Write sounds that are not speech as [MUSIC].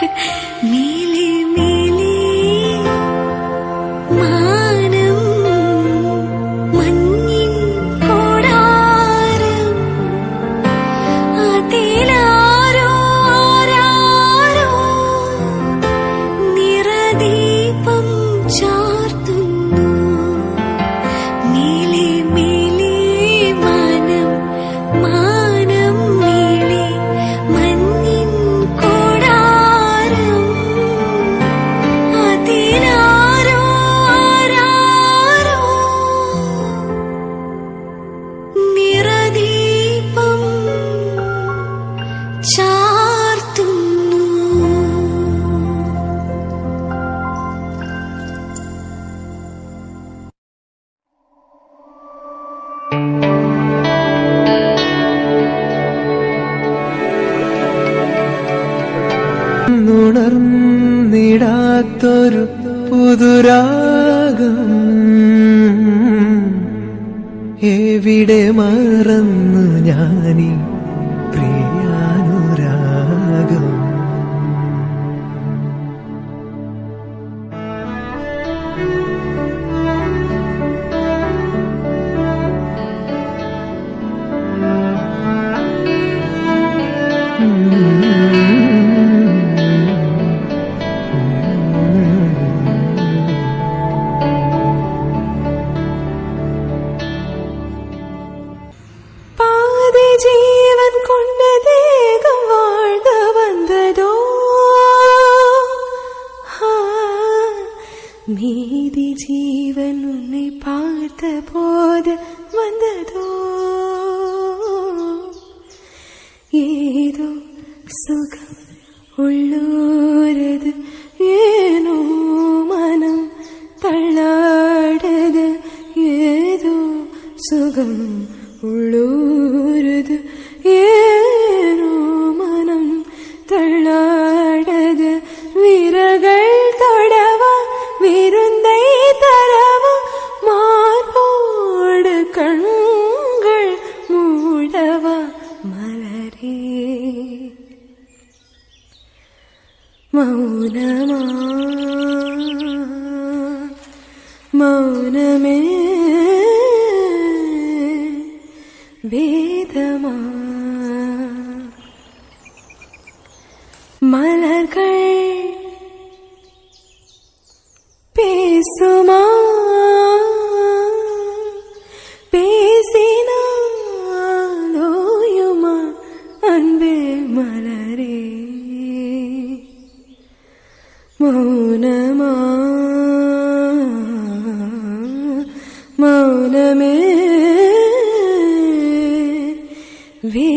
[LAUGHS] Mira. വിടാത്തൊരു പുതുരാഗം. എവിടെ മറന്നു ഞാനീ സുഖം ഉള്ളൂരുത് ഏറോ മനം തള്ളാടത് വിരകൾ തൊടവ വിരുന്നൈ തരവ മാർപോട് കണ്ണുകൾ മൂടവ മലരേ. മൗനമാ മൗനമേ മലകൾ പേസുമാ പേസിനോയുമാ അൻപേ മലരേ. മൗനമാ മൗനമേ വേ